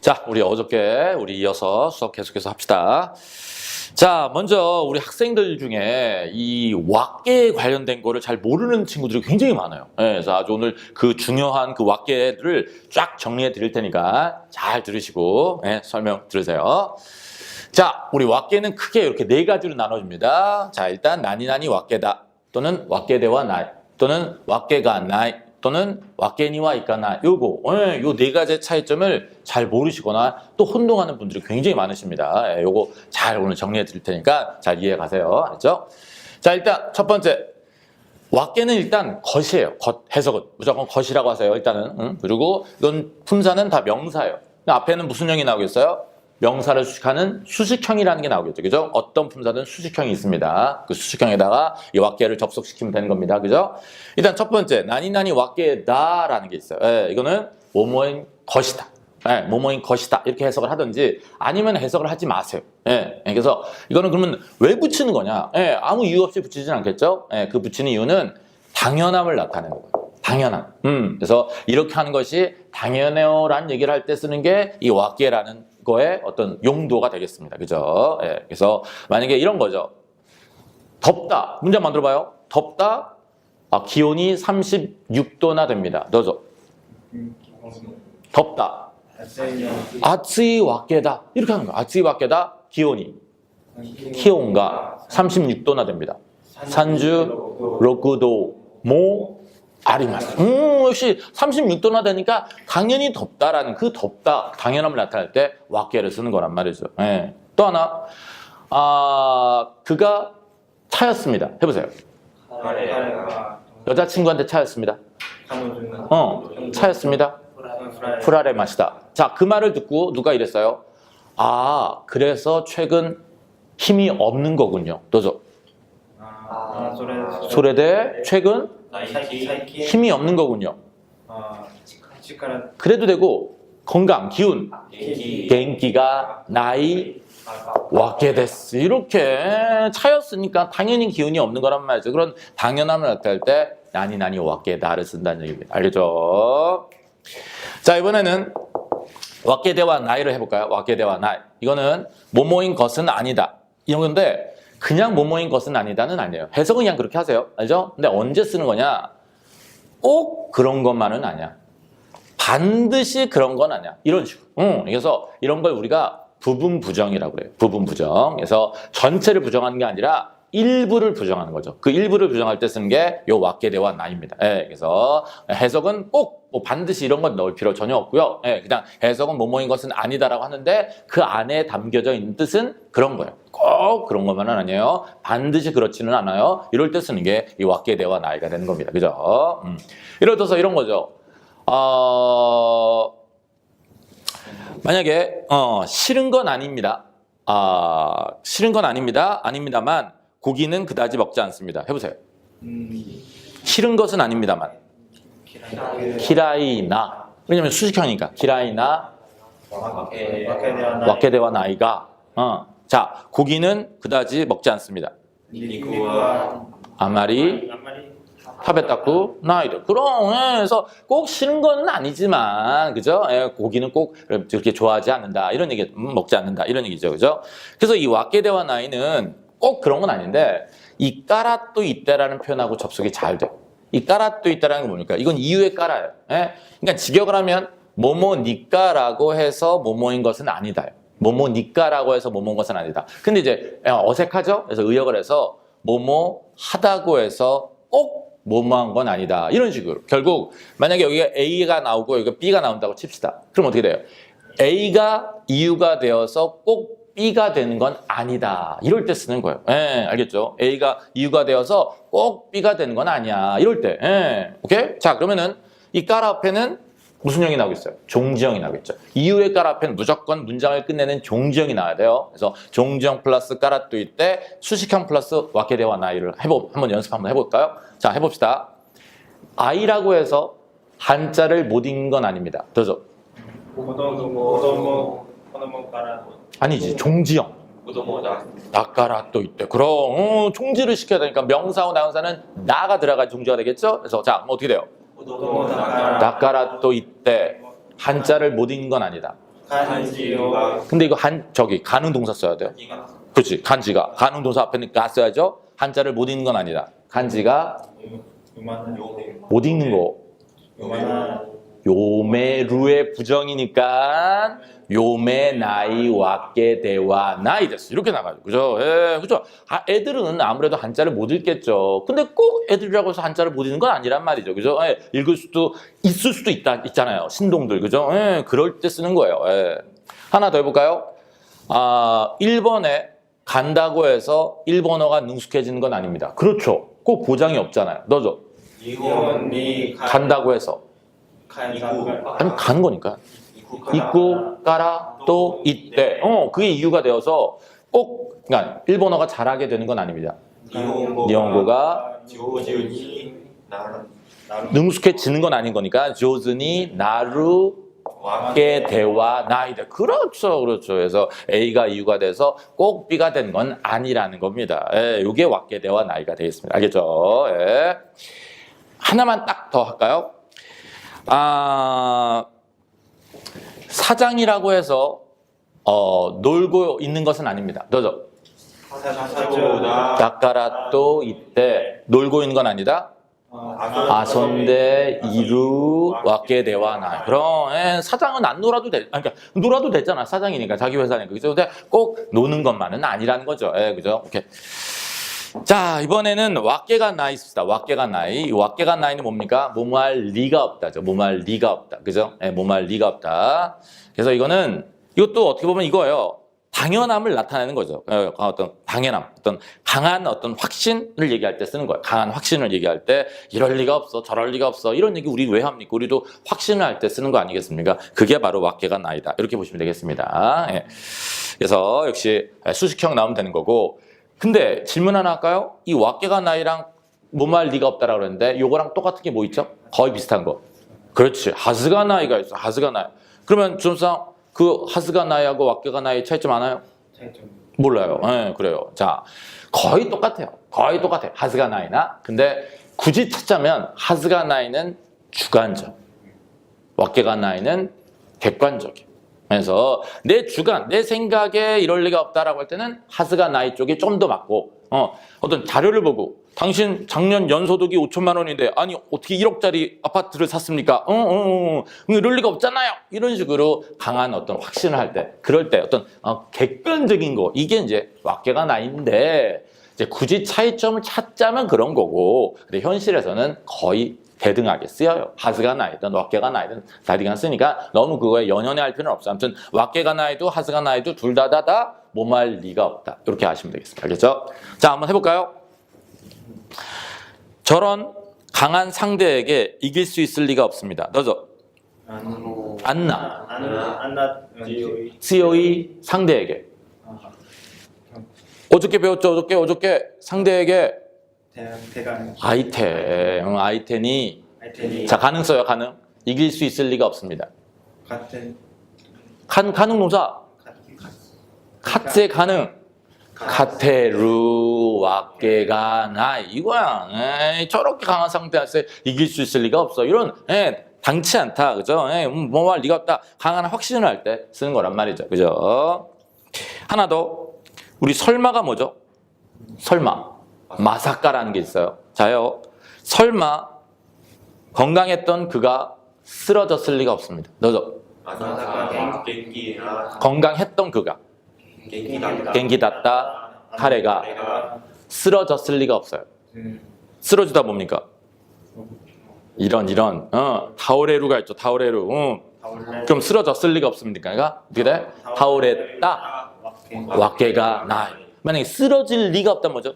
자, 우리 어저께 우리 이어서 수업 계속해서 합시다. 자, 먼저 우리 학생들 중에 이 왁계에 관련된 거를 잘 모르는 친구들이 굉장히 많아요. 예, 그래서 아주 오늘 그 중요한 그 왁계를 쫙 정리해 드릴 테니까 잘 들으시고 예, 설명 들으세요. 자, 우리 왁계는 크게 이렇게 네 가지로 나눠집니다. 자, 일단 나니나니 왁계다 또는 왁계대와 나이 또는 왁계가 나이 또는 왁계니와 이까나 요거 예, 요네 가지의 차이점을 잘 모르시거나 또 혼동하는 분들이 굉장히 많으십니다. 예, 요거 잘 오늘 정리해 드릴 테니까 잘 이해해 가세요. 알죠? 자, 일단 첫 번째 왁계는 일단 것이에요. 것, 해석은 무조건 것이라고 하세요. 일단은 응? 그리고 이건 품사는 다 명사예요. 앞에는 무슨 형이 나오겠어요? 명사를 수식하는 수식형이라는 게 나오겠죠. 그죠? 어떤 품사든 수식형이 있습니다. 그 수식형에다가 이 왁계를 접속시키면 되는 겁니다. 그죠? 일단 첫 번째, 나니나니 왁계다라는 게 있어요. 예, 이거는 뭐뭐인 것이다. 예, 뭐뭐인 것이다. 이렇게 해석을 하든지 아니면 해석을 하지 마세요. 예, 그래서 이거는 그러면 왜 붙이는 거냐? 예, 아무 이유 없이 붙이진 않겠죠? 예, 그 붙이는 이유는 당연함을 나타내는 거예요. 당연함. 음, 그래서 이렇게 하는 것이 당연해요라는 얘기를 할 때 쓰는 게 이 왁계라는 거의 어떤 용도가 되겠습니다. 그죠? 예, 그래서 만약에 이런 거죠. 덥다. 문제 만들어 봐요. 덥다. 아, 기온이 36도나 됩니다. 넣어줘. 덥다. 아츠이 왁계다. 이렇게 하는 거야. 아츠이 왁계다. 기온이. 기온가 36도나 됩니다. 산주 로쿠도 모 아리마스. 음, 역시 36도나 되니까 당연히 덥다라는 그 덥다, 당연함을 나타낼 때 와케를 쓰는 거란 말이죠. 예. 또 하나, 아, 그가 차였습니다. 해보세요. 여자친구한테 차였습니다. 어, 차였습니다. 프라레 맛이다. 자, 그 말을 듣고 누가 이랬어요? 아, 그래서 최근 힘이 없는 거군요. 도저. 아, 소레대 최근 힘이 없는 거군요. 그래도 되고 건강, 기운, 기 댕기가 나이 왔게 됐어. 이렇게 차였으니까 당연히 기운이 없는 거란 말이죠. 그런 당연함을 어떨 때 나니 나니 와게다를 쓴다는 얘기입니다. 알겠죠? 자 이번에는 와게대와 나이를 해볼까요? 와게대와 나이 이거는 모모인 것은 아니다. 이런 건데 그냥 모모인 것은 아니다는 아니에요. 해석은 그냥 그렇게 하세요. 알죠? 근데 언제 쓰는 거냐? 꼭 그런 것만은 아니야. 반드시 그런 건 아니야. 이런 식으로. 응, 그래서 이런 걸 우리가 부분 부정이라고 그래요. 부분 부정. 그래서 전체를 부정하는 게 아니라 일부를 부정하는 거죠. 그 일부를 부정할 때 쓰는 게요 왁계대와 나입니다. 예, 그래서 해석은 꼭 뭐 반드시 이런 건 넣을 필요 전혀 없고요. 예, 그냥 해석은 뭐뭐인 것은 아니다라고 하는데 그 안에 담겨져 있는 뜻은 그런 거예요. 꼭 그런 것만은 아니에요. 반드시 그렇지는 않아요. 이럴 때 쓰는 게 이 왓게 대화 나이가 되는 겁니다. 그죠? 음. 예를 들어서 이런 거죠. 어, 만약에 어, 싫은 건 아닙니다. 아, 싫은 건 아닙니다. 아닙니다만 고기는 그다지 먹지 않습니다. 해보세요. 싫은 것은 아닙니다만 기라이나 왜냐면 수식형이니까 기라이나 와케대와 나이가 어. 자, 고기는 그다지 먹지 않습니다. 아마리 타베타쿠 나이드. 그럼 예, 그래서 꼭 싫은 건 아니지만 그죠? 예, 고기는 꼭 그렇게 좋아하지 않는다. 이런 얘기 음, 먹지 않는다. 이런 얘기죠. 그죠? 그래서 이 와케데와 나이는 꼭 그런 건 아닌데 이 까라또 있다라는 표현하고 접속이 잘 돼. 이 까라또 있다라는 게 뭡니까? 이건 이유의 까라예요. 예? 그러니까 직역을 하면 뭐뭐니까라고 해서 뭐뭐인 것은 아니다. 예? 뭐뭐니까라고 해서 뭐뭐인 것은 아니다 근데 이제 어색하죠 그래서 의역을 해서 뭐뭐 하다고 해서 꼭 뭐뭐한 건 아니다. 이런 식으로. 결국 만약에 여기가 A가 나오고 여기가 B가 나온다고 칩시다. 그럼 어떻게 돼요? A가 이유가 되어서 꼭 B가 되는 건 아니다. 이럴 때 쓰는 거예요. 예, 알겠죠? A가 이유가 되어서 꼭 B가 되는 건 아니야. 이럴 때. 예, 오케이? 자, 그러면은 이 까라 앞에는 무슨 형이 나오겠어요? 종지형이 나오겠죠. 이후의 까라펜 무조건 문장을 끝내는 종지형이 나와야 돼요. 그래서 종지형 플러스 까라뚜이 때 수식형 플러스 와케대와 나이를 해보, 한번 연습 한번 해볼까요? 자, 해봅시다. 아이라고 해서 한자를 못 읽는 건 아닙니다. 더죠. 아니지, 종지형. 나까라 또 있대. 그럼 어, 종지를 시켜야 되니까 명사와 나은사는 나가 들어가 종지가 되겠죠? 그래서 자, 뭐 어떻게 돼요? 낚아라 또 있대. 한자를 못 읽는 건 아니다. 근데 이거 한 저기 가능 동사 써야 돼요. 그렇지. 간지가 가능 동사 앞에는 가 써야죠. 한자를 못 읽는 건 아니다. 간지가 못 읽는 거 요메루의 부정이니까 요메 나이 왔게 대와 나이 됐어. 이렇게 나가죠. 그죠? 예 그죠? 아, 애들은 아무래도 한자를 못 읽겠죠. 근데 꼭 애들이라고 해서 한자를 못 읽는 건 아니란 말이죠. 그죠? 예, 읽을 수도 있을 수도 있다 있잖아요. 신동들. 그죠? 예, 그럴 때 쓰는 거예요. 예. 하나 더 해볼까요? 아 1번에 간다고 해서 일본어가 능숙해지는 건 아닙니다. 그렇죠. 꼭 보장이 없잖아요. 너죠 이혼이 간다고 해서 아니 가는 거니까 있고 까라 또 있대. 어 그게 이유가 되어서 꼭 그러니까 일본어가 잘하게 되는 건 아닙니다. 니혼고가 능숙해지는 건 아닌 거니까 조즈니 나루 게 대와 나이다. 그렇죠, 그렇죠. 그래서 A가 이유가 돼서 꼭 B가 된 건 아니라는 겁니다. 예, 이게 왁게 대와 나이가 되겠습니다. 알겠죠? 예. 하나만 딱 더 할까요? 아 사장이라고 해서 어, 놀고 있는 것은 아닙니다. 너죠? 닭가라또 이때 놀고 있는 건 아니다. 아선대 이루 왁게 대와 나. 그럼 예, 사장은 안 놀아도 돼. 그러니까 놀아도 되잖아. 사장이니까 자기 회사니까 그죠? 근데 꼭 노는 것만은 아니라는 거죠. 예, 그죠? 오케이. 자 이번에는 왁게가 나 있습니다. 왁게가 나이. 이 왁게가 나이는 뭡니까? 뭐뭐할 리가 없다죠. 뭐뭐할 리가 없다. 그죠? 예, 뭐뭐할 리가 없다. 그래서 이거는 이것도 어떻게 보면 이거예요. 당연함을 나타내는 거죠. 어, 어떤 당연함, 어떤 강한 어떤 확신을 얘기할 때 쓰는 거예요. 강한 확신을 얘기할 때 이럴 리가 없어, 저럴 리가 없어 이런 얘기 우리 왜 합니까? 우리도 확신을 할 때 쓰는 거 아니겠습니까? 그게 바로 왁게가 나이다. 이렇게 보시면 되겠습니다. 예. 그래서 역시 수식형 나오면 되는 거고. 근데 질문 하나 할까요? 이 왁게가 나이랑 뭐말 리가 없다라고 그랬는데 요거랑 똑같은 게 뭐 있죠? 거의 비슷한 거. 그렇지. 하스가 나이가 있어. 하스가 나이. 그러면 좀상 그 하스가 나이하고 왁게가 나이 차이점 아나요? 몰라요. 예, 그래요. 자, 거의 똑같아요. 거의 똑같아요. 하스가 나이나. 근데 굳이 찾자면 하스가 나이는 주관적, 왁게가 나이는 객관적이에요. 그래서 내 주관, 내 생각에 이럴 리가 없다라고 할 때는 하스가 나이 쪽이 좀 더 맞고, 어, 어떤 자료를 보고, 당신 작년 연소득이 5천만 원인데, 아니, 어떻게 1억짜리 아파트를 샀습니까? 어, 어, 어, 이럴 리가 없잖아요. 이런 식으로 강한 어떤 확신을 할 때, 그럴 때 어떤 어, 객관적인 거, 이게 이제 왁게가 나인데, 이제 굳이 차이점을 찾자면 그런 거고, 근데 현실에서는 거의 대등하게 쓰여요. 하스가 나이든 왁게가 나이든 다리가 쓰니까 너무 그거에 연연해 할 필요는 없어. 아무튼 왁게가 나이도 하스가 나이도 둘 다 다다 뭐말 리가 없다. 이렇게 하시면 되겠습니다. 알겠죠? 자, 한번 해볼까요? 저런 강한 상대에게 이길 수 있을 리가 없습니다. 너죠? 안나, 안나 안나 지오이 상대에게. 어저께 배웠죠? 어저께, 어저께 상대에게 아이템, 응, 아이템이 아이템이 자 가능 써요 가능. 이길 수 있을 리가 없습니다. 같은. 간 가능 노사 카제 가능. 카테루 왁게가 나 이거야. 에이, 저렇게 강한 상대한테 이길 수 있을 리가 없어. 이런 에, 당치 않다. 그죠? 에, 음, 뭐할 리가 없다. 강한 확신을 할 때 쓰는 거란 말이죠. 그죠? 하나 더. 우리 설마가 뭐죠? 설마 마사카라는 게 있어요 자요 설마 건강했던 그가 쓰러졌을 리가 없습니다. 너죠? 갱기나 건강했던 그가 갱기다 갱기dat다 카레가 쓰러졌을 리가 없어요. 쓰러지다 뭡니까? 이런 이런 어, 타오레루가 있죠. 타오레루. 어. 그럼 쓰러졌을 리가 없습니까? 그러니까 어떻게 돼? 타오레따 왁게가 나. 만약에 쓰러질 리가 없다면 뭐죠?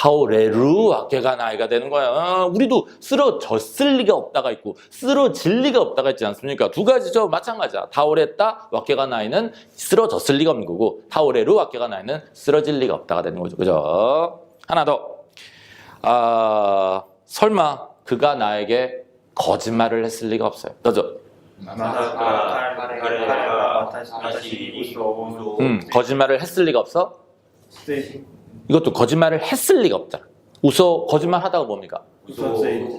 타오레루 왁게가 나이가 되는 거야. 어, 우리도 쓰러졌을 리가 없다가 있고 쓰러질 리가 없다가 있지 않습니까? 두 가지죠. 마찬가지야. 타오레따 왁게가 나이는 쓰러졌을 리가 없는 거고 타오레루 왁게가 나이는 쓰러질 리가 없다가 되는 거죠. 그죠? 하나 더. 아, 설마 그가 나에게 거짓말을 했을 리가 없어요. 그죠? 음, 거짓말을 했을 리가 없어? 이것도 거짓말을 했을 리가 없잖아. 우소 거짓말 하다가 뭡니까?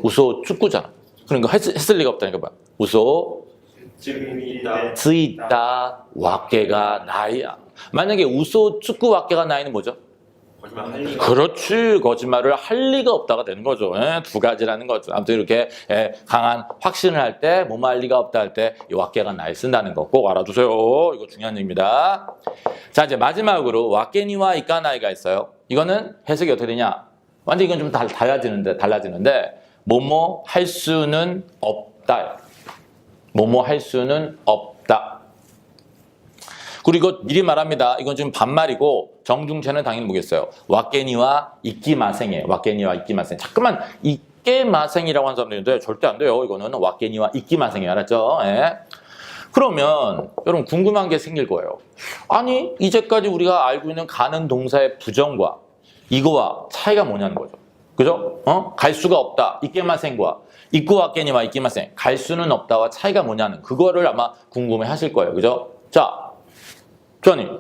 우소 축구잖아. 그러니까 했, 했을 리가 없다니까 뭐야? 우소 쓰이다 왁개가 나이야. 만약에 우소 축구 왁개가 나이는 뭐죠? 그렇지 거짓말을 할 리가 없다가 되는 거죠. 예, 두 가지라는 거죠. 아무튼 이렇게 예, 강한 확신을 할 때 뭐뭐 할 리가 없다 할 때 이 왁개가 나이 쓴다는 거 꼭 알아두세요. 이거 중요한 얘기입니다. 자 이제 마지막으로 왁개니와 이까나이가 있어요. 이거는 해석이 어떻게 되냐? 완전 이건 좀 달, 달라지는데 달라지는데 뭐뭐 할 수는 없다. 뭐뭐 할 수는 없다. 그리고 미리 말합니다. 이건 지금 반말이고 정중체는 당연히 뭐겠어요? 왁게니와 이끼마생이에요. 왁게니와 이끼마생. 자꾸만 이끼마생이라고 하는 사람들이 있는데 절대 안 돼요. 이거는 왁게니와 이끼마생이에요. 알았죠? 예. 그러면 여러분 궁금한 게 생길 거예요. 아니 이제까지 우리가 알고 있는 가는 동사의 부정과 이거와 차이가 뭐냐는 거죠. 그죠? 어? 갈 수가 없다. 이끼마생과 있고 왁게니와 이끼마생. 갈 수는 없다와 차이가 뭐냐는 그거를 아마 궁금해 하실 거예요. 그죠? 자, 주원님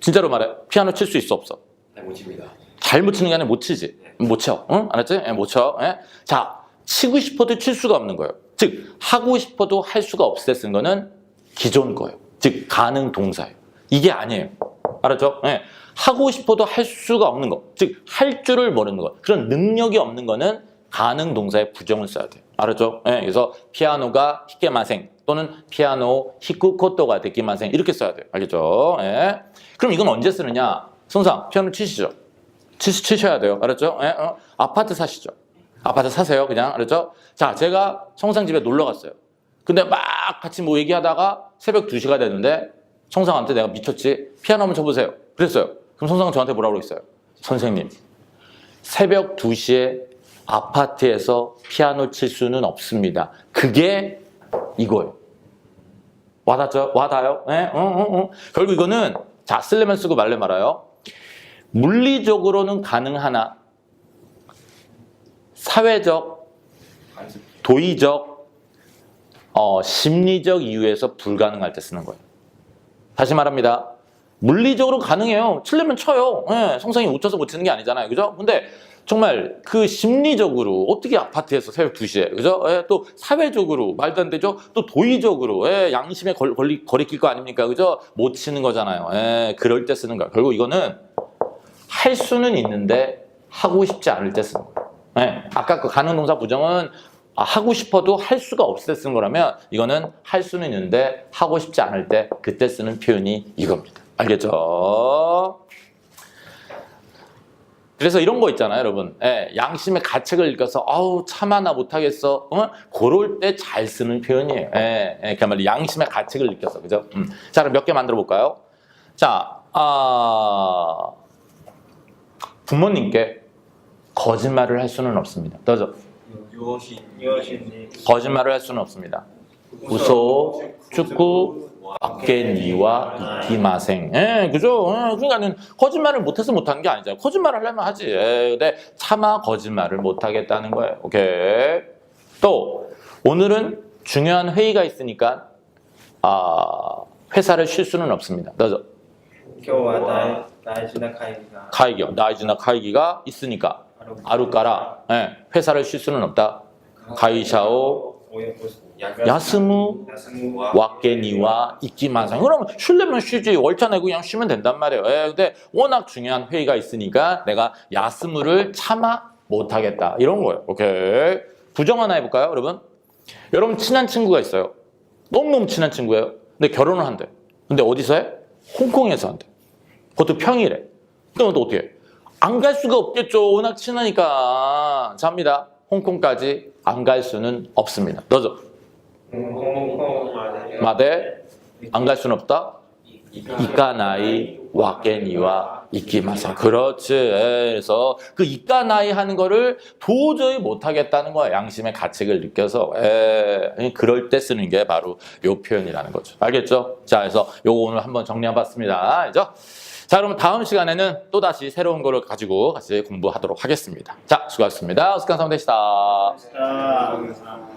진짜로 말해 피아노 칠 수 있어 없어? 네, 못 칩니다. 잘 못 치는 게 아니라 못 치지 못 쳐, 응? 알았지? 예, 못 쳐. 예? 자 치고 싶어도 칠 수가 없는 거예요 즉 하고 싶어도 할 수가 없을 때 쓴 거는 기존 거예요 즉 가능 동사예요 이게 아니에요 알았죠? 예. 하고 싶어도 할 수가 없는 거, 즉 할 줄을 모르는 거, 그런 능력이 없는 거는 가능 동사의 부정을 써야 돼요. 알았죠? 예, 그래서 피아노가 히케마생 또는 피아노 히쿠코토가 데키마생 이렇게 써야 돼요. 알겠죠? 예. 그럼 이건 언제 쓰느냐? 성상 피아노 치시죠. 치, 치셔야 돼요. 알았죠? 예? 어? 아파트 사시죠. 아파트 사세요. 그냥 알았죠? 자, 제가 성상 집에 놀러 갔어요. 근데 막 같이 뭐 얘기하다가 새벽 2시가 됐는데 성상한테 내가 미쳤지? 피아노 한번 쳐보세요. 그랬어요. 그럼 성상은 저한테 뭐라고 그랬어요? 선생님, 새벽 2시에 아파트에서 피아노 칠 수는 없습니다. 그게 이거예요. 와닿죠? 와닿아요? 예? 어, 어, 어. 결국 이거는 자, 쓸려면 쓰고 말려 말아요. 물리적으로는 가능하나 사회적, 도의적, 어, 심리적 이유에서 불가능할 때 쓰는 거예요. 다시 말합니다. 물리적으로 가능해요. 치려면 쳐요. 예, 성상이 못 쳐서 못 치는 게 아니잖아요. 그죠? 근데 정말 그 심리적으로 어떻게 아파트에서 새벽 2시에 그죠? 예, 또 사회적으로 말도 안 되죠? 또 도의적으로 예, 양심에 걸, 걸리, 거리낄 거 아닙니까? 그죠? 못 치는 거잖아요. 예, 그럴 때 쓰는 거야. 결국 이거는 할 수는 있는데 하고 싶지 않을 때 쓰는 거예 요. 예, 아까 그 가능 동사 부정은 아, 하고 싶어도 할 수가 없을 때 쓰는 거라면 이거는 할 수는 있는데 하고 싶지 않을 때 그때 쓰는 표현이 이겁니다. 알겠죠? 그래서 이런 거 있잖아요, 여러분. 예, 양심의 가책을 읽어서 아우 참아 나 못하겠어. 어? 그럴 때 잘 쓰는 표현이에요. 예, 예, 그야말로 양심의 가책을 느껴서 그죠? 음. 자, 그럼 몇 개 만들어 볼까요? 자, 아, 부모님께 거짓말을 할 수는 없습니다. 더죠. 거짓말을 할 수는 없습니다. 우소, 축구, 없겠니와 이기마생. 예, 그죠? 예, 그러니까는 거짓말을 못해서 못한 게 아니잖아요. 거짓말을 하려면 하지. 예, 근데 차마 거짓말을 못하겠다는 거예요. 오케이. 또 오늘은 중요한 회의가 있으니까 아, 회사를 쉴 수는 없습니다. 너죠? 교와 나이지나 카이기가. 카이기요. 나이지나 카이기가 있으니까. 아루까라 예, 회사를 쉴 수는 없다. 가이샤오 야스무 와케니와 있기만상 그러면 쉴려면 쉬지 월차 내고 그냥 쉬면 된단 말이에요. 예, 근데 워낙 중요한 회의가 있으니까 내가 야스무를 참아 못하겠다 이런 거예요. 오케이 부정 하나 해볼까요, 여러분? 여러분 친한 친구가 있어요. 너무너무 친한 친구예요. 근데 결혼을 한대. 근데 어디서 해? 홍콩에서 한대. 그것도 평일에. 그럼 또 어떻게 해? 안 갈 수가 없겠죠. 워낙 친하니까. 잡니다. 홍콩까지 안 갈 수는 없습니다. 너죠? 마대 안 갈 수는 없다. 이까나이 와게니와 이끼마사 그렇지 그래서 그 이까나이 하는 거를 도저히 못하겠다는 거야 양심의 가책을 느껴서 예. 에 그럴 때 쓰는 게 바로 요 표현이라는 거죠 알겠죠 자 그래서 요거 오늘 한번 정리해 봤습니다 알죠? 자, 그럼 다음 시간에는 또 다시 새로운 거를 가지고 같이 공부하도록 하겠습니다. 자, 수고하셨습니다. 스칸 사람 되시다. した